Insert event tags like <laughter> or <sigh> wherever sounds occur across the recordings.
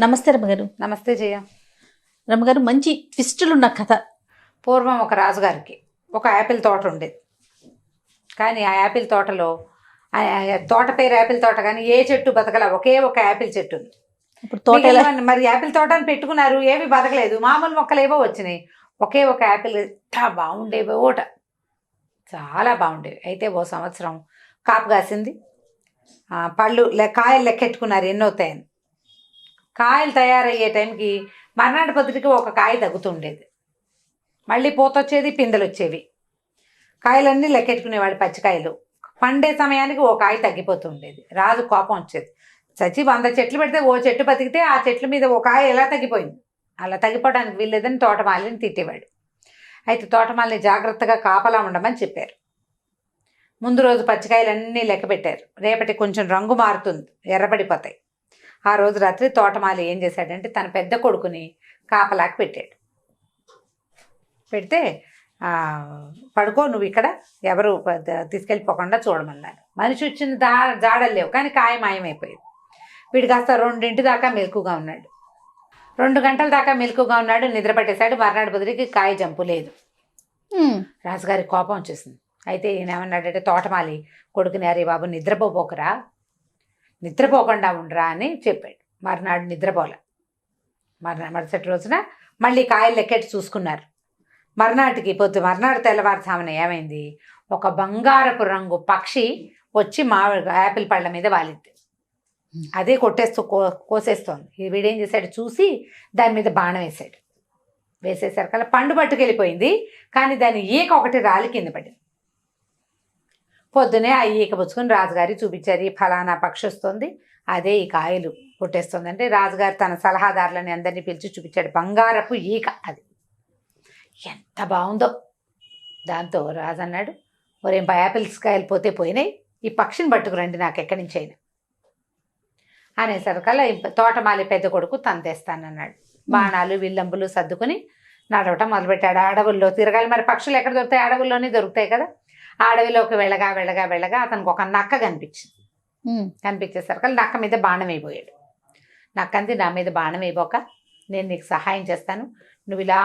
నమస్తే రమ్మగారు నమస్తే జయ. రమ్మగారు మంచి ట్విస్టులు ఉన్న కథ. పూర్వం ఒక రాజుగారికి ఒక యాపిల్ తోట ఉండేది. కానీ ఆ యాపిల్ తోటలో ఆ తోట పేరు యాపిల్ తోట కానీ ఏ చెట్టు బతకల? ఒకే ఒక యాపిల్ చెట్టు ఉంది. ఇప్పుడు తోట ఎలా? మరి యాపిల్ తోట అని పెట్టుకున్నారు? ఏవి బతకలేదు. మామూలు మొక్కలు ఏవో వచ్చినాయి. ఒకే ఒక యాపిల్ ఎంత బాగుండేవి ఓట చాలా బాగుండేవి. అయితే ఓ సంవత్సరం కాపు కాసింది. ఆ, పళ్ళు లె- కాయలు లెక్కెట్టుకున్నారు ఎన్ని అవుతాయని కాయలు తయారయ్యే టైంకి మర్నాడు పొద్దుటికి ఒక కాయ తగ్గుతుండేది. మళ్ళీ పూత వచ్చేది పిందెలు వచ్చేవి కాయలన్నీ లెక్కెట్టుకునేవాడు పచ్చికాయలు. పండే సమయానికి ఓ కాయ తగ్గిపోతుండేది. రాజు కోపం వచ్చేది. చచ్చి వంద చెట్లు పెడితే ఓ చెట్టు బతికితే ఆ చెట్ల మీద ఒక కాయ ఎలా తగ్గిపోయింది? అలా తగ్గిపోవడానికి వీల్లేదని తోటమాలిని తిట్టేవాడు. అయితే తోటమాలిని జాగ్రత్తగా కాపలా ఉండమని చెప్పారు. ముందు రోజు పచ్చికాయలన్నీ లెక్క పెట్టారు రేపటి కొంచెం రంగు మారుతుంది. ఎర్రబడిపోతాయి. ఆ రోజు రాత్రి తోటమాలి ఏం చేశాడంటే తన పెద్ద కొడుకుని కాపలాకి పెట్టాడు. పెడితే పడుకో నువ్వు ఇక్కడ ఎవరు తీసుకెళ్ళిపోకుండా చూడమన్నారు. మనిషి వచ్చిన దా జాడలు లేవు కానీ కాయ మాయమైపోయింది. వీడు కాస్త రెండింటి దాకా మెలకుగా ఉన్నాడు. రెండు గంటల దాకా మెలకుగా ఉన్నాడు నిద్ర పట్టేశాడు మర్నాడు బదులుకి కాయ జంపు లేదు. రాజుగారి కోపం వచ్చేసింది. అయితే ఈయన ఏమన్నాడంటే తోటమాలి కొడుకుని అరే బాబు నిద్రపోపోకరా నిద్రపోకుండా ఉండరా అని చెప్పాడు. మర్నాడు నిద్రపోలే. మర్నా మరుసటి రోజున మళ్ళీ కాయలు లెక్కెట్టి చూసుకున్నారు. మర్నాటికి పొద్దు మర్నాడు తెల్లవారుజామున ఏమైంది? ఒక బంగారపు రంగు పక్షి వచ్చి మామిడి యాపిల్ పళ్ళ మీద వాలింది అదే కొట్టేస్తూ కో కోసేస్తోంది. వీడేం చేశాడు? చూసి దాని మీద బాణం వేశాడు. వేసేసరికల్లా పండు పట్టుకెళ్ళిపోయింది. కానీ దాని ఈక ఒకటి రాలి కింద పడింది. పొద్దునే ఆ ఈక పుచ్చుకొని రాజుగారి చూపించారు ఈ ఫలానా పక్షి వస్తుంది అదే ఈ కాయలు కొట్టేస్తుంది అంటే రాజుగారు తన సలహాదారులని అందరినీ పిలిచి చూపించాడు. బంగారపు ఈక అది. ఎంత బాగుందో. దాంతో రాజు అన్నాడు ఒరేం యాపిల్స్ కాయలు పోతే పోయినాయి. ఈ పక్షిని పట్టుకురండి నాకు ఎక్కడి నుంచి అయినా. అనేసరికల్లా తోటమాలి పెద్ద కొడుకు తను తెస్తానన్నాడు బాణాలు విల్లంబులు సర్దుకుని నడవటం మొదలుపెట్టాడు. అడవుల్లో తిరగాలి. మరి పక్షులు ఎక్కడ దొరుకుతాయి? అడవుల్లోనే దొరుకుతాయి కదా. అడవిలోకి వెళ్ళగా వెళ్ళగా వెళ్ళగా అతనికి ఒక నక్క కనిపించింది. కనిపించేసరికి నక్క మీద బాణం అయిపోయాడు నక్కంది నా మీద బాణం అయిపోక నేను నీకు సహాయం చేస్తాను. నువ్వు ఇలా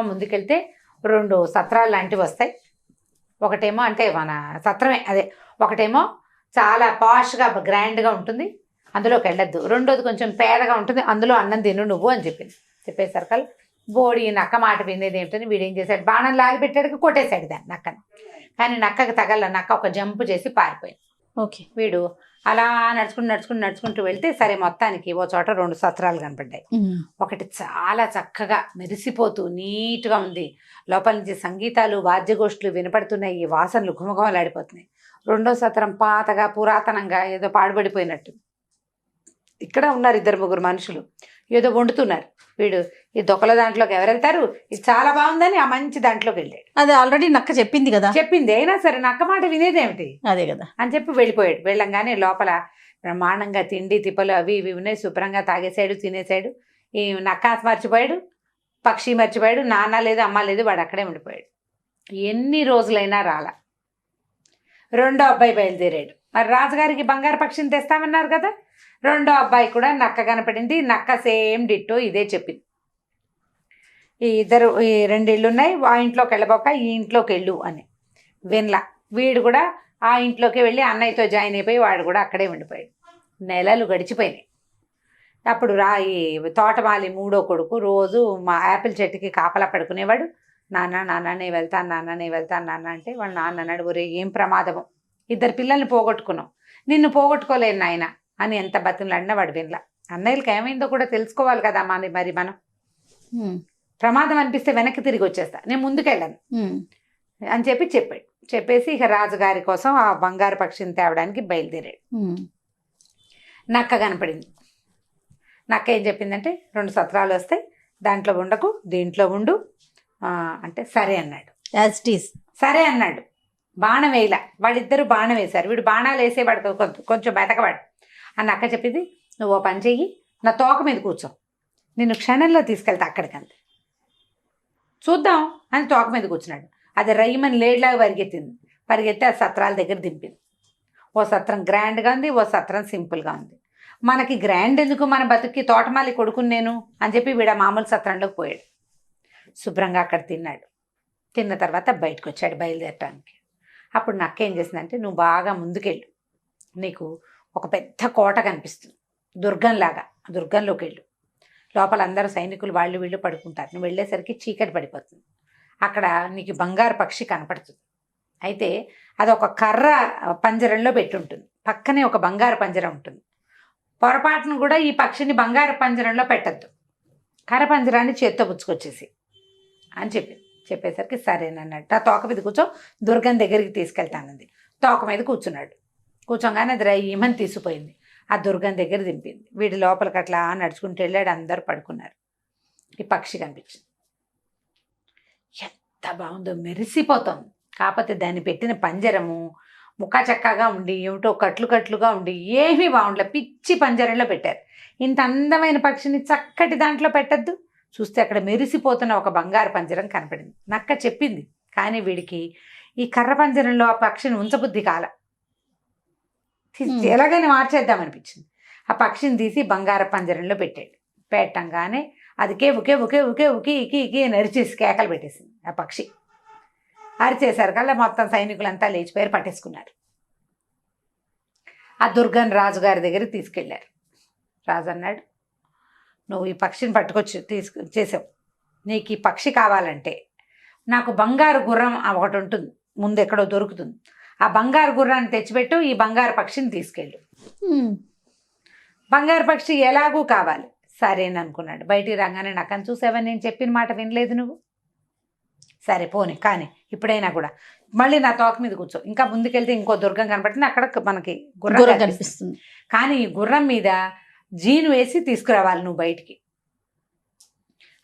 ముందుకెళ్తే రెండు సత్రాలు లాంటివి వస్తాయి. ఒకటేమో అంటే మన సత్రమే అదే ఒకటేమో చాలా పాష్గా గ్రాండ్గా ఉంటుంది. అందులోకి వెళ్ళొద్దు. రెండోది కొంచెం పేదగా ఉంటుంది. అందులో అన్నం తిను నువ్వు అని చెప్పింది. చెప్పేసరికి బోడి నక్క మాట వినేది ఏమిటని వీడు ఏం చేశాడు? బాణం లాగి పెట్టాడు కొట్టేశాడు దాన్ని నక్కని. కానీ నక్కకి తగల నక్క ఒక జంపు చేసి పారిపోయింది. ఓకే. వీడు అలా నడుచుకుంటూ నడుచుకుంటూ నడుచుకుంటూ వెళ్తే సరే మొత్తానికి ఓ చోట రెండు సత్రాలు కనపడ్డాయి. ఒకటి చాలా చక్కగా మెరిసిపోతూ నీట్గా ఉంది. లోపల నుంచి సంగీతాలు వాద్యగోష్ఠులు వినపడుతున్నాయి ఈ వాసనలు ఘుమఘుమలాడిపోతున్నాయి. రెండో సత్రం పాతగా పురాతనంగా ఏదో పాడుబడిపోయినట్టు. ఇక్కడ ఉన్నారు ఇద్దరు ముగ్గురు మనుషులు. ఏదో వండుతున్నారు. వీడు ఈ దొక్కల దాంట్లోకి ఎవరు వెళ్తారు ఇది చాలా బాగుందని ఆ మంచి దాంట్లోకి వెళ్ళాడు. అది ఆల్రెడీ నక్క చెప్పింది కదా? చెప్పింది. అయినా సరే నక్క మాట వినేదేమిటి అదే కదా. అని చెప్పి వెళ్ళిపోయాడు. వెళ్ళంగానే లోపల బ్రహ్మాండంగా తిండి తిప్పలు అవి ఇవి ఉన్నాయి. శుభ్రంగా తాగేసాడు తినేసాడు ఈ నక్కాస్ మర్చిపోయాడు. పక్షి మర్చిపోయాడు. నాన్న లేదు అమ్మ లేదు వాడు అక్కడే ఉండిపోయాడు. ఎన్ని రోజులైనా రాల. రెండో అబ్బాయి బయలుదేరాడు. మరి రాజుగారికి బంగారు పక్షిని తెస్తామన్నారు కదా? రెండో అబ్బాయి కూడా నక్క కనపడింది. నక్క సేమ్ డిట్టో ఇదే చెప్పింది. ఈ ఇద్దరు ఈ రెండు ఇళ్ళు ఉన్నాయి ఆ ఇంట్లోకి వెళ్ళబోక ఈ ఇంట్లోకి వెళ్ళు అని. వినలా. వీడు కూడా ఆ ఇంట్లోకి వెళ్ళి అన్నయ్యతో జాయిన్ అయిపోయి వాడు కూడా అక్కడే ఉండిపోయాడు. నెలలు గడిచిపోయినాయి. అప్పుడు రా ఈ తోటమాలి మూడో కొడుకు రోజు మా యాపిల్ చెట్టుకి కాపలా పడుకునేవాడు. నాన్న నాన్న నేను వెళ్తాను నాన్న నేను వెళ్తాను నాన్న అంటే వాళ్ళ నాన్న అన్నాడు ఒరే ఏం ప్రమాదము. ఇద్దరు పిల్లల్ని పోగొట్టుకున్నాం. నిన్ను పోగొట్టుకోలేను నాయన అని ఎంత బతిమలాడినా వాడు వినలా. అన్నయ్యలకి ఏమైందో కూడా తెలుసుకోవాలి కదా మరి మరి మనం. ప్రమాదం అనిపిస్తే వెనక్కి తిరిగి వచ్చేస్తా. నేను ముందుకెళ్ళను. అని చెప్పి చెప్పాడు చెప్పేసి ఇక రాజుగారి కోసం ఆ బంగారు పక్షిని తేవడానికి బయలుదేరాడు. నక్క కనపడింది. నక్క ఏం చెప్పిందంటే రెండు సత్రాలు వస్తాయి దాంట్లో ఉండకు దీంట్లో ఉండు. అంటే సరే అన్నాడు. సరే అన్నాడు. బాణం వేయల. వాళ్ళిద్దరూ బాణం వేశారు. వీడు బాణాలు వేసేవాడు కొంచెం కొంచెం బెతకవాడు. ఆ నక్క చెప్పింది నువ్వు ఓ పని చెయ్యి నా తోక మీద కూర్చో. నిన్ను క్షణంలో తీసుకెళ్తా అక్కడికంతే. చూద్దాం అని తోక మీద కూర్చున్నాడు అది రయ్యమని లేడ్లాగా పరిగెత్తింది. పరిగెత్తి ఆ సత్రాల దగ్గర దింపింది. ఓ సత్రం గ్రాండ్గా ఉంది ఓ సత్రం సింపుల్గా ఉంది. మనకి గ్రాండ్ ఎందుకు? మన బతుక్కి తోటమాలి కొడుకుని నేను అని చెప్పి వీడ మామూలు సత్రంలోకి పోయాడు. శుభ్రంగా అక్కడ తిన్నాడు. తిన్న తర్వాత బయటకు వచ్చాడు బయలుదేరటానికి. అప్పుడు నక్కేం చేసిందంటే నువ్వు బాగా ముందుకెళ్ళు. నీకు ఒక పెద్ద కోట కనిపిస్తుంది. దుర్గంలాగా దుర్గంలోకి వెళ్ళు. లోపల అందరూ సైనికులు వాళ్ళు వీళ్ళు పడుకుంటారు. నువ్వు వెళ్ళేసరికి చీకటి పడిపోతుంది. అక్కడ నీకు బంగారు పక్షి కనపడుతుంది. అయితే అది ఒక కర్ర పంజరంలో పెట్టుంటుంది. పక్కనే ఒక బంగారు పంజరం ఉంటుంది. పొరపాటును కూడా ఈ పక్షిని బంగారు పంజరంలో పెట్టద్దు. కర్ర పంజరాన్ని చేత్తో పుచ్చుకొచ్చేసి అని చెప్పింది చెప్పేసరికి సరేనన్నట్టు ఆ తోక మీద కూర్చో దుర్గం దగ్గరికి తీసుకెళ్తానంది. తోక మీద కూర్చున్నాడు. కూర్చోగానే అది ఈమని తీసిపోయింది ఆ దుర్గం దగ్గర దింపింది. వీడి లోపలికి అట్లా నడుచుకుంటూ వెళ్ళాడు. అందరు పడుకున్నారు. ఈ పక్షి కనిపించింది. ఎంత బాగుందో. మెరిసిపోతుంది కాకపోతే దాన్ని పెట్టిన పంజరము ముఖా చక్కగా ఉండి ఏమిటో కట్లు కట్లుగా ఉండి ఏమీ బాగుండలే. పిచ్చి పంజరంలో పెట్టారు. ఇంత అందమైన పక్షిని చక్కటి దాంట్లో పెట్టద్దు. చూస్తే అక్కడ మెరిసిపోతున్న ఒక బంగారు పంజరం కనపడింది. నక్క చెప్పింది. కానీ వీడికి ఈ కర్ర పంజరంలో ఆ పక్షిని ఉంచబుద్ధి కాల. ఎలాగైనా మార్చేద్దాం అనిపించింది. ఆ పక్షిని తీసి బంగార పంజరంలో పెట్టాడు. పెట్టంగానే అదికే ఉకే ఉకే ఉకే ఉకి ఇకి ఇకి నరిచేసి కేకలు పెట్టేసింది ఆ పక్షి. అరిచేసరికల్లా మొత్తం సైనికులంతా లేచిపోయారు పట్టేసుకున్నారు. ఆ దుర్గన్ రాజుగారి దగ్గరికి తీసుకెళ్ళారు. రాజు అన్నాడు నువ్వు ఈ పక్షిని పట్టుకొచ్చి తీసుకు చేసావు. నీకు ఈ పక్షి కావాలంటే నాకు బంగారు గుర్రం ఒకటి ఉంటుంది. ముందు ఎక్కడో దొరుకుతుంది. ఆ బంగారు గుర్రాన్ని తెచ్చిపెట్టు ఈ బంగారు పక్షిని తీసుకెళ్ళు. బంగారు పక్షి ఎలాగూ కావాలి. సరేని అనుకున్నాడు బయటికి రాగానే నక్కని చూసావని నేను చెప్పిన మాట వినలేదు నువ్వు. సరే పోనీ. కానీ ఇప్పుడైనా కూడా. మళ్ళీ నా తోక మీద కూర్చో. ఇంకా ముందుకెళ్తే ఇంకో దుర్గం కనపడుతుంది. అక్కడ మనకి గుర్రం. కనిపిస్తుంది. కానీ ఈ గుర్రం మీద జీను వేసి తీసుకురావాలి నువ్వు బయటికి.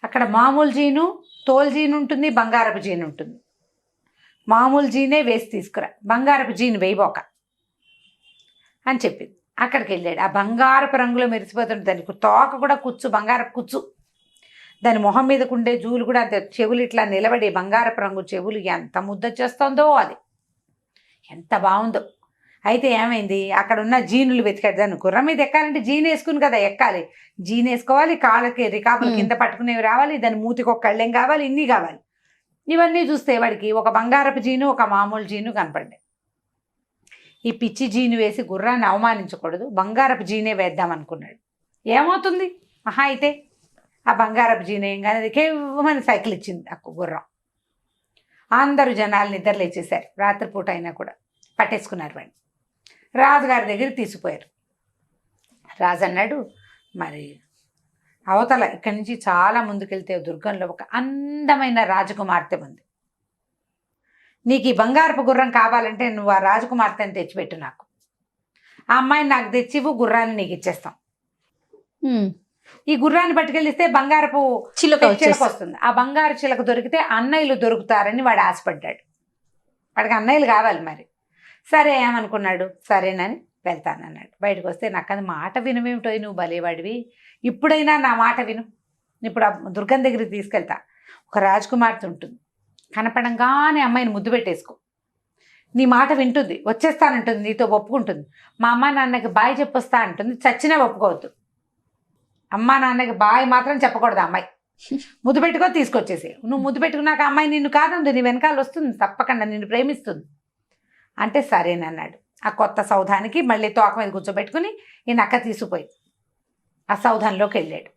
అక్కడ మామూలు జీను తోలు జీను ఉంటుంది బంగారపు జీను ఉంటుంది. మామూలు జీనే వేసి తీసుకురా. బంగారపు జీను వేయబోక అని చెప్పింది. అక్కడికి వెళ్ళాడు. ఆ బంగారపు రంగులో మెరిసిపోతుంది దానికి తోక కూడా కుచ్చు బంగారపు కుచ్చు. దాని మొహం మీదకు ఉండే జూలు కూడా అంతే. చెవులు ఇట్లా నిలబడి బంగారపు రంగు చెవులు ఎంత ముద్ద చేస్తుందో అది. ఎంత బాగుందో. అయితే ఏమైంది? అక్కడ ఉన్న జీనులు వెతికాడు. దాన్ని గుర్రం మీద ఎక్కాలంటే జీన్ వేసుకుని కదా ఎక్కాలి. జీన్ వేసుకోవాలి కాళ్ళకి రికాపులు. కింద పట్టుకునేవి రావాలి దాని మూతికి ఒక కళ్ళెం కావాలి ఇన్ని కావాలి. ఇవన్నీ చూస్తే వాడికి ఒక బంగారపు జీను ఒక మామూలు జీను కనపడింది ఈ పిచ్చి జీను వేసి గుర్రాన్ని అవమానించకూడదు. బంగారపు జీనే వేద్దాం అనుకున్నాడు. ఏమవుతుంది? మహా అయితే ఆ బంగారపు జీను ఏం కానీ అది కేవమని సైకిల్ ఇచ్చింది ఆ గుర్రం. అందరూ జనాలు నిద్రలేచేశారు రాత్రిపూట అయినా కూడా పట్టేసుకున్నారు వాడిని. రాజుగారి దగ్గర తీసుకుపోయారు. రాజు అన్నాడు మరి అవతల ఇక్కడి నుంచి చాలా ముందుకెళ్తే దుర్గంలో ఒక అందమైన రాజకుమార్తె ఉంది. నీకు ఈ బంగారపు గుర్రం కావాలంటే నువ్వు ఆ రాజకుమార్తెని తెచ్చిపెట్టు నాకు. ఆ అమ్మాయిని నాకు తెచ్చివు గుర్రాన్ని నీకు ఇచ్చేస్తాం. ఈ గుర్రాన్ని పట్టుకెళ్ళిస్తే బంగారపు చిలుక చిలక వస్తుంది. ఆ బంగారు చిలక దొరికితే అన్నయ్యలు దొరుకుతారని వాడు ఆశపడ్డాడు. వాడికి అన్నయ్యలు కావాలి మరి. సరే ఏమనుకున్నాడు? సరేనని వెళ్తానన్నాడు. బయటకు వస్తే నాకు అది మాట వినమేమిటో నువ్వు బలేవాడివి ఇప్పుడైనా నా మాట విను. ఇప్పుడు ఆ దుర్గం దగ్గరికి తీసుకెళ్తా. ఒక రాజకుమార్తె ఉంటుంది. కనపడంగానే అమ్మాయిని ముద్దు పెట్టేసుకో. నీ మాట వింటుంది. వచ్చేస్తానంటుంది. నీతో ఒప్పుకుంటుంది. మా అమ్మ నాన్నకి బాయ్ చెప్పొస్తా అంటుంది. చచ్చినా ఒప్పుకోవద్దు. అమ్మా నాన్నకి బాయ్ మాత్రం చెప్పకూడదు అమ్మాయి. ముద్దు పెట్టుకో తీసుకొచ్చేసి నువ్వు ముద్దు పెట్టుకున్నాక అమ్మాయి నిన్ను కాదండి నీ వెనకాల వస్తుంది. తప్పకుండా నిన్ను ప్రేమిస్తుంది. అంటే సరేనన్నాడు. ఆ కొత్త సౌధానికి మళ్ళీ తోక మీద కూర్చోబెట్టుకుని ఈ నక్క తీసుకుపోయి ఆ సౌధంలోకి వెళ్ళాడు.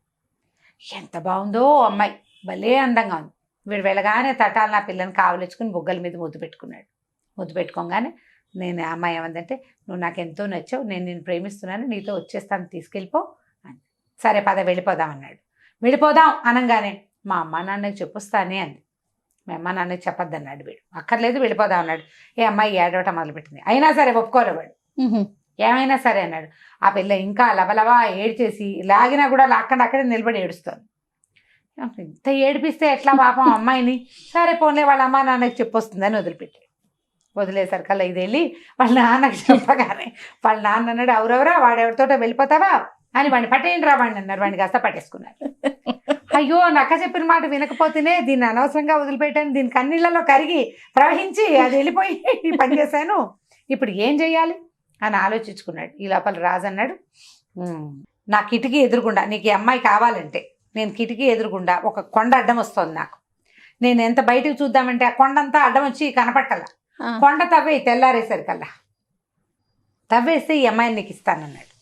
ఎంత బాగుందో అమ్మాయి. భలే అందంగా ఉంది. వీడు వెళ్ళగానే తటాలు నా పిల్లని కావలించుకుని బుగ్గల మీద ముద్దు పెట్టుకున్నాడు. ముద్దు పెట్టుకోగానే నేను అమ్మాయి ఏమందంటే నువ్వు నాకు ఎంతో నచ్చావు. నేను నేను ప్రేమిస్తున్నాను. నీతో వచ్చేస్తాను. తీసుకెళ్ళిపో అని సరే పద వెళ్ళిపోదాం అన్నాడు. వెళ్ళిపోదాం అనగానే మా అమ్మ నాన్నకి చెప్పొస్తానే అంది. మా అమ్మ నాన్నకి చెప్పొద్దన్నాడు వీడు. అక్కర్లేదు వెళ్ళిపోదాం అన్నాడు. ఏ అమ్మాయి ఏడవటం మొదలుపెట్టింది. అయినా సరే ఒప్పుకోలే వాడు. ఉహు. ఏమైనా సరే అన్నాడు. ఆ పిల్ల ఇంకా లవలవా ఏడ్చేసి లాగినా కూడా లాక్కండి అక్కడే నిలబడి ఏడుస్తుంది. ఇంత ఏడిపిస్తే ఎట్లా పాపం అమ్మాయిని? సరే పోన్లే వాళ్ళ అమ్మ నాన్నకి చెప్పొస్తుందని వదిలిపెట్టి వదిలేసరికల్లా ఇది వెళ్ళి వాళ్ళ నాన్నకి చెప్పగానే వాళ్ళ నాన్న అన్నాడు ఎవరెవరా వాడెవరితోటో వెళ్ళిపోతావా? అని వాడిని పట్టేయండి రా వాడిని అన్నారు. వాడిని కాస్త పట్టేసుకున్నారు. అయ్యో నక్క చెప్పిన మాట వినకపోతేనే దీన్ని అనవసరంగా వదిలిపెట్టాను. దీని కన్నీళ్ళలో కరిగి ప్రవహించి అది వెళ్ళిపోయి ఈ పని చేశాను. ఇప్పుడు ఏం చేయాలి అని ఆలోచించుకున్నాడు. ఈ లోపల రాజు అన్నాడు. నా కిటికీ ఎదురుగుండా నీకు ఈ అమ్మాయి కావాలంటే నేను కిటికీ ఎదురుగుండా ఒక కొండ అడ్డం వస్తుంది నాకు. నేను ఎంత బయటకు చూద్దామంటే ఆ కొండంతా అడ్డం వచ్చి కనపట్టాల. కొండ తవ్వే తెల్లారేసరికల్లా. తవ్వేస్తే ఈ అమ్మాయిని నీకు ఇస్తానన్నాడు.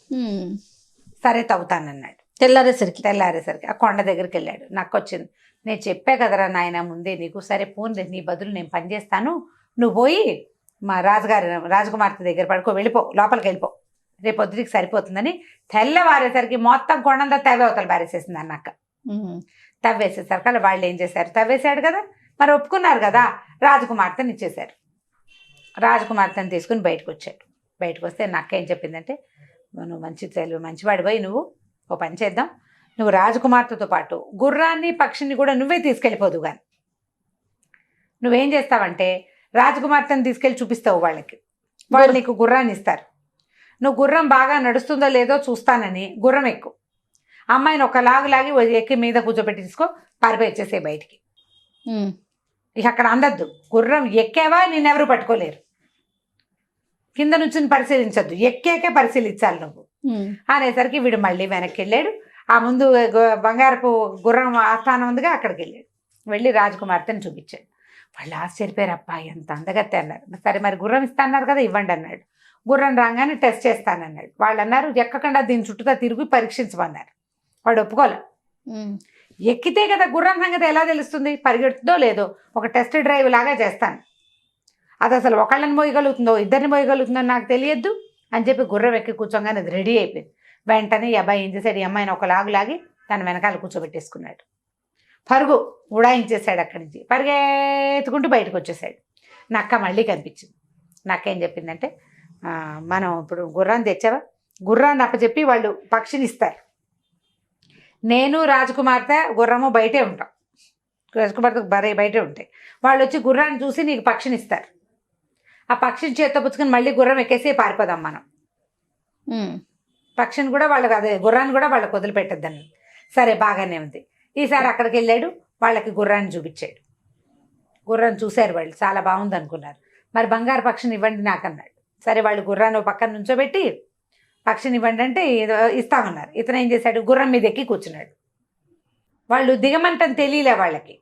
సరే తవ్వుతానన్నాడు. తెల్లారేసరికి. తెల్లారేసరికి. ఆ కొండ దగ్గరికి వెళ్ళాడు. నాకు వచ్చింది. నేను చెప్పా కదరా నాయన ముందే నీకు సరే పోన్లే నీ బదులు నేను పని చేస్తాను. నువ్వు పోయి మా రాజుగారి రాజకుమార్తె దగ్గర పడుకో వెళ్ళిపో లోపలికి వెళ్ళిపో. రేపు పొద్దుటికి సరిపోతుందని తెల్లవారేసరికి మొత్తం కొండంతా తవ్వే అవతల బారేసేసింది అన్నక్క. ఉమ్. తవ్వేసేసరికి అలా వాళ్ళు ఏం చేశారు? తవ్వేశాడు కదా? మరి ఒప్పుకున్నారు కదా? రాజకుమార్తెని ఇచ్చేశారు. రాజకుమార్తెని తీసుకుని బయటకు వచ్చాడు. బయటకు వస్తే నక్క ఏం చెప్పిందంటే నువ్వు మంచి తెలుగు మంచివాడి పోయి నువ్వు ఓ పని చేద్దాం. నువ్వు రాజకుమార్తెతో పాటు గుర్రాన్ని పక్షిని కూడా నువ్వే తీసుకెళ్ళిపోదు కానీ నువ్వేం చేస్తావంటే రాజకుమార్తెని తీసుకెళ్ళి చూపిస్తావు వాళ్ళకి. వాళ్ళు నీకు గుర్రాన్ని ఇస్తారు. నువ్వు గుర్రం బాగా నడుస్తుందో లేదో చూస్తానని గుర్రం ఎక్కు. అమ్మాయిని ఒక లాగు లాగి ఎక్కి మీద కూర్చోబెట్టి తీసుకో పారిపోయి బయటికి. ఇక అక్కడ అందద్దు. గుర్రం ఎక్కావా నిన్నెవరు పట్టుకోలేరు. కింద నుంచి పరిశీలించద్దు. ఎక్కాకే పరిశీలించాలి నువ్వు. అనేసరికి వీడు మళ్ళీ వెనక్కి వెళ్ళాడు ఆ ముందు బంగారపు గుర్రం ఆస్థానం ఉందిగా అక్కడికి వెళ్ళాడు వెళ్ళి రాజకుమార్తెని చూపించాడు. వాళ్ళు ఆశ్చర్యపోయారు అబ్బా ఎంత అందగత్తే అన్నారు. సరే మరి గుర్రం ఇస్తా అన్నారు కదా ఇవ్వండి అన్నాడు. గుర్రం రాగానే టెస్ట్ చేస్తానన్నాడు. వాళ్ళు అన్నారు ఎక్కకుండా దీని చుట్టూతా తిరిగి పరీక్షించమన్నారు. వాడు ఒప్పుకోలే. ఎక్కితే కదా గుర్రం సంగతి ఎలా తెలుస్తుంది? పరిగెడుతుందో లేదో ఒక టెస్ట్ డ్రైవ్ లాగా చేస్తాను. అది అసలు ఒకళ్ళని మోయగలుగుతుందో ఇద్దరిని మోయగలుగుతుందో నాకు తెలియద్దు అని చెప్పి గుర్రం ఎక్కి కూర్చోగానే అది రెడీ అయిపోయింది. వెంటనే ఈ అబ్బాయి ఏం చేశాడు? ఈ అమ్మాయిని ఒక లాగు లాగి తన వెనకాల కూర్చోబెట్టేసుకున్నాడు. పరుగు ఉడాయించేశాడు అక్కడి నుంచి. పరిగెత్తుకుంటూ బయటకు వచ్చేసాడు నక్క మళ్ళీ కనిపించింది. నక్క ఏం చెప్పిందంటే మనం ఇప్పుడు గుర్రాన్ని తెచ్చావా? గుర్రాన్ని అప్పచెప్పి వాళ్ళు పక్షిని ఇస్తారు. నేను రాజకుమార్తె గుర్రము బయటే ఉంటాం. రాజకుమార్తె బరే బయటే ఉంటాయి. వాళ్ళు వచ్చి గుర్రాన్ని చూసి నీకు పక్షిని ఇస్తారు. ఆ పక్షిని చేత్తో పుచ్చుకొని మళ్ళీ గుర్రం ఎక్కేసి పారిపోదాం మనం. పక్షిని కూడా వాళ్ళకి అదే గుర్రాన్ని కూడా వాళ్ళకి వదిలిపెట్టద్దని. సరే బాగానే ఉంది. ఈసారి అక్కడికి వెళ్ళాడు వాళ్ళకి గుర్రాన్ని చూపించాడు. గుర్రాన్ని చూశారు వాళ్ళు చాలా బాగుంది అనుకున్నారు. మరి బంగారు పక్షిని ఇవ్వండి నాకు అన్నాడు సరే వాళ్ళు గుర్రాన్ని పక్కన నుంచోబెట్టి పక్షిని ఇవ్వండి అంటే ఏదో ఇస్తామన్నారు. ఇతను ఏం చేశాడు? గుర్రం మీద ఎక్కి కూర్చున్నాడు. వాళ్ళు దిగమంటం తెలియలే వాళ్ళకి.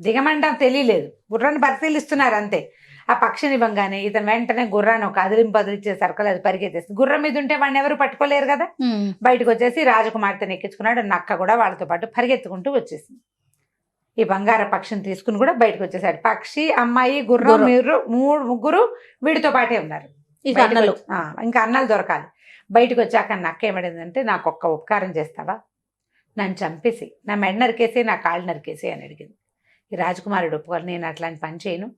దిగమంటం తెలియలేదు. గుర్రాన్ని పరిశీలిస్తున్నారు అంతే. ఆ పక్షిని ఇవ్వగానే ఇతను వెంటనే గుర్రాన్ని ఒక అదిలింపు అదిలిచ్చే సర్కల్ అది పరిగెత్తేస్తుంది. గుర్రం మీద ఉంటే వాడిని ఎవరు పట్టుకోలేరు కదా. బయటకు వచ్చేసి రాజకుమార్తెని ఎక్కించుకున్నాడు నక్క కూడా వాళ్ళతో పాటు పరిగెత్తుకుంటూ వచ్చేసింది. ఈ బంగార పక్షిని తీసుకుని కూడా బయటకు వచ్చేసాడు. పక్షి అమ్మాయి గుర్రం. మీరు మూడు ముగ్గురు వీడితో పాటే ఉన్నారు. ఇక అన్నలు. దొరకాలి. బయటకు వచ్చాక నక్క ఏమడిందంటే నాకు ఒక్క ఉపకారం చేస్తావా? నన్ను చంపేసి నా మెడ నరికేసి నా కాళ్ళు నరికేసి అని అడిగింది. ఈ రాజకుమారుడు ఒప్పుకోవాలి నేను అట్లాంటి పని చేయను.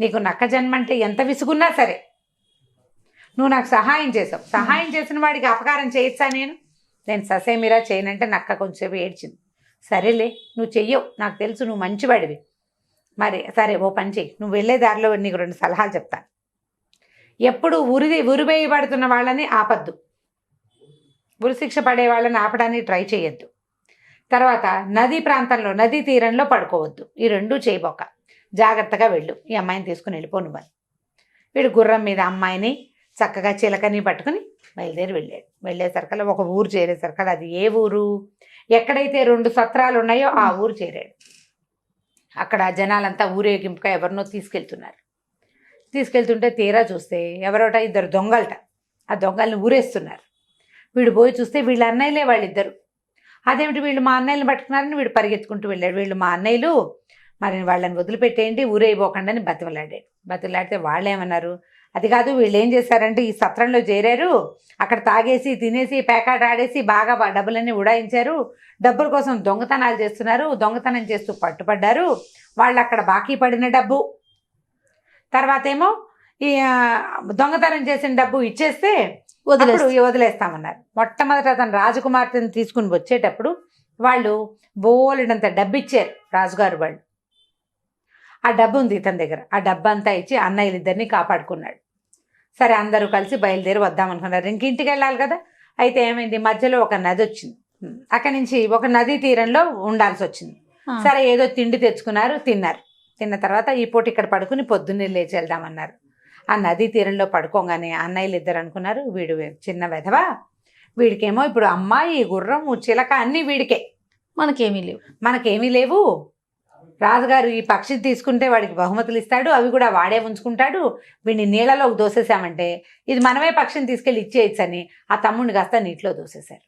నీకు నక్క జన్మ అంటే ఎంత విసుగున్నా సరే నువ్వు నాకు సహాయం చేసావు. సహాయం చేసిన వాడికి అపకారం చేయొచ్చా నేను? నేను ససేమిరా చేయనంటే నక్క కొంచెంసేపు ఏడ్చింది. సరేలే నువ్వు చెయ్యవు. నాకు తెలుసు నువ్వు మంచివాడివి. మరి సరే ఓ పని చెయ్యి. నువ్వు వెళ్ళే దారిలో నీకు రెండు సలహాలు చెప్తాను. ఎప్పుడు ఉరిది ఉరివేయబడుతున్న వాళ్ళని ఆపద్దు. ఉరిశిక్ష పడే వాళ్ళని ఆపడానికి ట్రై చేయొద్దు తర్వాత నదీ ప్రాంతంలో నదీ తీరంలో పడుకోవద్దు. ఈ రెండూ చేయబోక. జాగ్రత్తగా వెళ్ళు. ఈ అమ్మాయిని తీసుకుని వెళ్ళిపో మరి. వీడు గుర్రం మీద అమ్మాయిని చక్కగా చిలకని పట్టుకుని బయలుదేరి వెళ్ళాడు. వెళ్ళేసరికల్లా ఒక ఊరు చేరేసరికల్లా అది ఏ ఊరు? ఎక్కడైతే రెండు సత్రాలు ఉన్నాయో ఆ ఊరు చేరాడు. అక్కడ జనాలంతా ఊరేగింపుగా ఎవరినో తీసుకెళ్తున్నారు. తీసుకెళ్తుంటే తీరా చూస్తే ఎవరోట? ఇద్దరు దొంగలట. ఆ దొంగల్ని ఊరేస్తున్నారు. వీడు పోయి చూస్తే వీళ్ళ అన్నయ్యలే వాళ్ళిద్దరు. అదేమిటి? వీళ్ళు మా అన్నయ్యని పట్టుకున్నారని వీడు పరిగెత్తుకుంటూ వెళ్ళాడు. వీళ్ళు మా అన్నయ్యలు మరి వాళ్ళని వదిలిపెట్టేయండి ఊరైపోకండి అని బతిమలాడాడు. బతిమలాడితే వాళ్ళు ఏమన్నారు అది కాదు వీళ్ళు ఏం చేశారంటే ఈ సత్రంలో చేరారు అక్కడ తాగేసి తినేసి పేకాట ఆడేసి బాగా డబ్బులన్నీ ఉడాయించారు డబ్బుల కోసం దొంగతనాలు చేస్తున్నారు దొంగతనం చేస్తూ పట్టుపడ్డారు వాళ్ళు అక్కడ బాకీ పడిన డబ్బు. తర్వాత ఏమో ఈ దొంగతనం చేసిన డబ్బు ఇచ్చేస్తే అప్పుడు వదిలేస్తామన్నారు. మొట్టమొదట అతను రాజకుమార్తెని తీసుకుని వచ్చేటప్పుడు వాళ్ళు బోలెడంత డబ్బు ఇచ్చారు రాజుగారు వాళ్ళు. ఆ డబ్బు ఉంది ఇతని దగ్గర. ఆ డబ్బు అంతా ఇచ్చి అన్నయ్యలు ఇద్దరిని కాపాడుకున్నాడు. సరే అందరూ కలిసి బయలుదేరి వద్దామనుకున్నారు ఇంక ఇంటికి వెళ్ళాలి కదా? అయితే ఏమైంది? మధ్యలో ఒక నది వచ్చింది. అక్కడి నుంచి ఒక నదీ తీరంలో ఉండాల్సి వచ్చింది. సరే ఏదో తిండి తెచ్చుకున్నారు తిన్నారు. తిన్న తర్వాత ఈ పూట ఇక్కడ పడుకుని పొద్దున్నే లేచి వెళ్దామన్నారు. ఆ నదీ తీరంలో పడుకోగానే అన్నయ్యలు ఇద్దరు అనుకున్నారు వీడు చిన్న వెధవ? వీడికేమో ఇప్పుడు అమ్మాయి గుర్రం చిలక అన్నీ వీడికే. మనకేమీ లేవు. మనకేమీ లేవు? రాజుగారు ఈ పక్షిని తీసుకుంటే వాడికి బహుమతులు ఇస్తాడు అవి కూడా వాడే ఉంచుకుంటాడు. వీడిని నీళ్ళలోకి దోసేసామంటే ఇది మనమే పక్షిని తీసుకెళ్ళి ఇచ్చేయచ్చు అని ఆ తమ్ముడిని కాస్త నీటిలో దోసేశారు.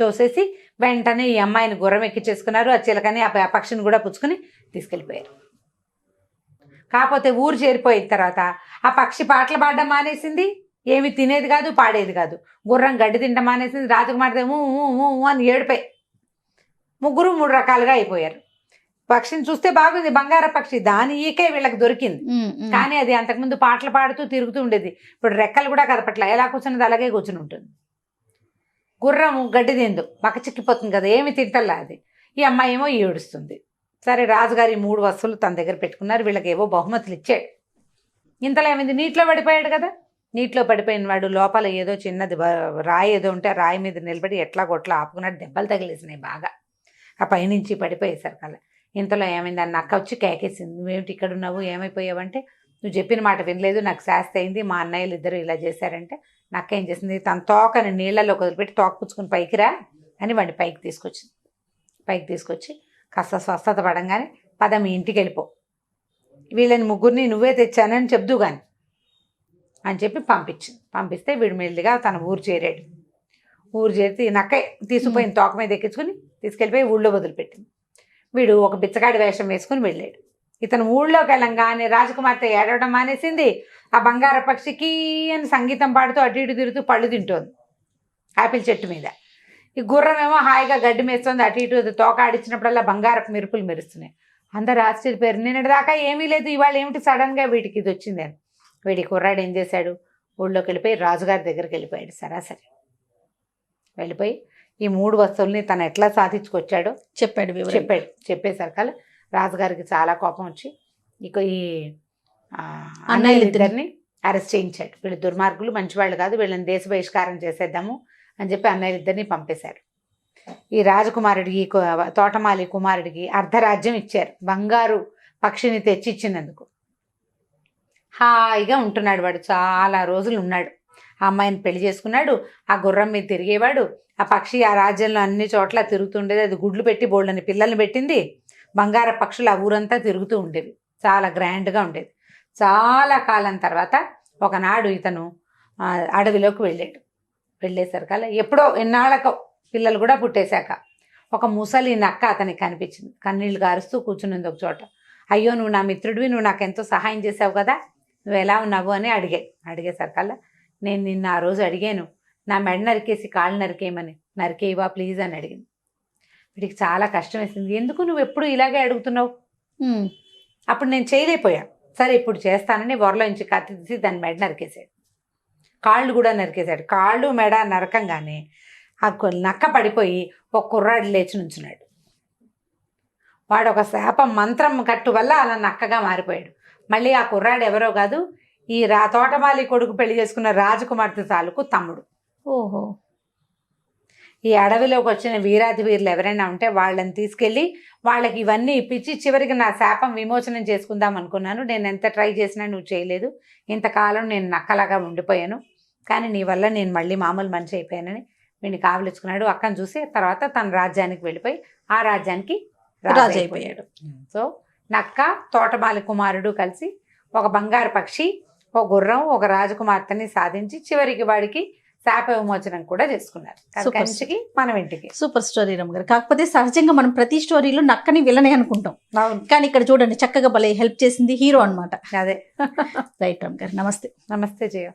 తోసేసి వెంటనే ఈ అమ్మాయిని గుర్రం ఎక్కించేసుకున్నారు ఆ చిలకని ఆ పక్షిని కూడా పుచ్చుకుని తీసుకెళ్ళిపోయారు. కాకపోతే ఊరు చేరిపోయిన తర్వాత ఆ పక్షి పాటలు పాడడం మానేసింది. ఏమి తినేది కాదు పాడేది కాదు. గుర్రం గడ్డి తినడం మానేసింది. రాజకుమార్తె ఊ అని ఏడిపోయి ముగ్గురు మూడు రకాలుగా అయిపోయారు. పక్షిని చూస్తే బాగుంది బంగార పక్షి. దాని ఈకే వీళ్ళకి దొరికింది. కానీ అది అంతకుముందు పాటలు పాడుతూ తిరుగుతూ ఉండేది. ఇప్పుడు రెక్కలు కూడా కదపట్ల. ఎలా కూర్చున్నది అలాగే కూర్చుని ఉంటుంది. గుర్రం గడ్డి తిందు. పక్క చిక్కిపోతుంది కదా ఏమి తింటల్లా అది. ఈ అమ్మాయి ఏమో ఏడుస్తుంది. సరే రాజుగారు మూడు వస్తువులు తన దగ్గర పెట్టుకున్నారు. వీళ్ళకి ఏవో బహుమతులు ఇచ్చాడు. ఇంతలో ఏమైంది? నీటిలో పడిపోయాడు కదా. నీటిలో పడిపోయిన వాడు లోపల ఏదో చిన్నది రాయి ఏదో ఉంటే రాయి మీద నిలబడి ఎట్లా కొట్లా ఆపుకున్నాడు. దెబ్బలు తగిలేసినాయి బాగా. ఆ పైనుంచి పడిపోయేసరికి అలా ఇంతలో ఏమైంది? అన్న అక్క వచ్చి కేకేసింది. నువ్వేమిటి ఇక్కడ ఉన్నావు ఏమైపోయావంటే? నువ్వు చెప్పిన మాట వినలేదు. నాకు శాస్తి అయింది. మా అన్నయ్యలు ఇద్దరు ఇలా చేశారంటే నక్క ఏం చేసింది? తన తోకని నీళ్ళలో వదిలిపెట్టి తోక పుచ్చుకుని పైకి రా అని వాడిని పైకి తీసుకొచ్చింది. పైకి తీసుకొచ్చి కాస్త స్వస్థత పడంగానే పద మీ ఇంటికి వెళ్ళిపో. వీళ్ళని ముగ్గురిని నువ్వే తెచ్చానని చెప్దు కానీ అని చెప్పి పంపించింది. పంపిస్తే వీడు మెల్లిగా తన ఊరు చేరాడు. ఊరు చేరి నక్క తీసుకుపోయిన తోక మీద ఎక్కించుకుని తీసుకెళ్ళిపోయి ఊళ్ళో వదిలిపెట్టింది. వీడు ఒక బిచ్చగాడి వేషం వేసుకుని వెళ్ళాడు. ఇతను ఊళ్ళోకి వెళ్ళంగానే రాజకుమార్తె ఏడవడం మానేసింది. ఆ బంగార పక్షికి అని సంగీతం పాడుతూ అటు ఇటు తిరుగుతూ పళ్ళు తింటోంది. ఆపిల్ చెట్టు మీద. ఈ గుర్రమేమో హాయిగా గడ్డి మేస్తుంది. అటు ఇటు తోక ఆడించినప్పుడల్లా బంగారపు మెరుపులు మెరుస్తున్నాయి. అందరు ఆశ్చర్యపోయారు నిన్నటి దాకా ఏమీ లేదు. ఇవాళ ఏమిటి సడన్గా వీటికి ఇది వచ్చింది? అని. వీడి కుర్రాడు ఏం చేశాడు? ఊళ్ళోకి వెళ్ళిపోయి రాజుగారి దగ్గరికి వెళ్ళిపోయాడు సరాసరి. వెళ్ళిపోయి ఈ మూడు వస్తువుల్ని తను ఎట్లా సాధించుకొచ్చాడో చెప్పాడు చెప్పాడు. చెప్పేసరికల్ రాజుగారికి చాలా కోపం వచ్చి ఇక ఈ ఆ, అన్నయ్యలు ఇద్దరిని అరెస్ట్ చేయించాడు. వీళ్ళు దుర్మార్గులు మంచివాళ్ళు కాదు వీళ్ళని దేశ బహిష్కారం చేసేద్దాము అని చెప్పి అన్నయ్యలు ఇద్దరిని పంపేశారు. ఈ రాజకుమారుడికి తోటమాలి కుమారుడికి అర్ధరాజ్యం ఇచ్చారు. బంగారు పక్షిని తెచ్చి ఇచ్చినందుకు హాయిగా ఉంటున్నాడు వాడు. చాలా రోజులు ఉన్నాడు. ఆ అమ్మాయిని పెళ్ళి చేసుకున్నాడు ఆ గుర్రం మీద తిరిగేవాడు ఆ పక్షి ఆ రాజ్యంలో అన్ని చోట్ల తిరుగుతుండేది. అది గుడ్లు పెట్టి బోళ్ళని పిల్లల్ని పెట్టింది. బంగార పక్షులు ఆ ఊరంతా తిరుగుతూ ఉండేవి. చాలా గ్రాండ్గా ఉండేది. చాలా కాలం తర్వాత ఒకనాడు ఇతను అడవిలోకి వెళ్ళాడు. వెళ్ళేసరికల్లా ఎప్పుడో ఎన్నాళ్ళకో పిల్లలు కూడా పుట్టేశాక ఒక ముసలి నక్క అతనికి కనిపించింది. కన్నీళ్ళు గారుస్తూ కూర్చునింది ఒక చోట. అయ్యో నువ్వు నా మిత్రుడివి నువ్వు నాకు ఎంతో సహాయం చేసావు కదా నువ్వు ఎలా ఉన్నావు? అని అడిగాయి అడిగేసరికల్లా నేను నిన్న ఆ రోజు అడిగాను నా మెడ నరికేసి కాళ్ళు నరికేయమని. నరికేయవా ప్లీజ్ అని అడిగింది. వీడికి చాలా కష్టం వేసింది. ఎందుకు నువ్వు ఎప్పుడు ఇలాగే అడుగుతున్నావు. అప్పుడు నేను చేయలేకపోయా. సరే ఇప్పుడు చేస్తానని వరలో నుంచి కత్తి తీసి దాని మెడ నరికేశాడు. కాళ్ళు కూడా నరికేశాడు. కాళ్ళు మెడ నరకంగానే ఆ కొ- నక్క పడిపోయి ఒక కుర్రాడు లేచి నుంచున్నాడు. వాడు ఒక శాపం మంత్రం కట్టు వల్ల అలా నక్కగా మారిపోయాడు. మళ్ళీ ఆ కుర్రాడు ఎవరో కాదు ఈ రా తోటమాలి కొడుకు పెళ్ళి చేసుకున్న రాజకుమార్తె తాలూకు తమ్ముడు. ఓహో. ఈ అడవిలోకి వచ్చిన వీరాది వీరులు ఎవరైనా ఉంటే వాళ్ళని తీసుకెళ్ళి వాళ్ళకి ఇవన్నీ ఇప్పించి చివరికి నా శాపం విమోచనం చేసుకుందాం అనుకున్నాను. నేను ఎంత ట్రై చేసినా నువ్వు చేయలేదు. ఇంతకాలం నేను నక్కలాగా ఉండిపోయాను. కానీ నీ వల్ల నేను మళ్ళీ మామూలు మనిషి అయిపోయానని వీడిని కావలించుకున్నాడు అక్కని చూసి తర్వాత తన రాజ్యానికి వెళ్ళిపోయి ఆ రాజ్యానికి రాజు అయిపోయాడు. సో నక్క తోటమాలి కుమారుడు కలిసి ఒక బంగారు పక్షి ఒక గుర్రం ఒక రాజకుమార్తెని సాధించి చివరికి వాడికి శాప విమోచనం కూడా చేసుకున్నారు. కంచికి మనం ఇంటికి సూపర్ స్టోరీ రమ్మ గారు. కాకపోతే సహజంగా మనం ప్రతి స్టోరీలో నక్కని విలనే అనుకుంటాం. కానీ ఇక్కడ చూడండి చక్కగా భలే హెల్ప్ చేసింది హీరో అన్నమాట. అదే. <laughs> రైట్ రమ్ గారు నమస్తే. నమస్తే జయ.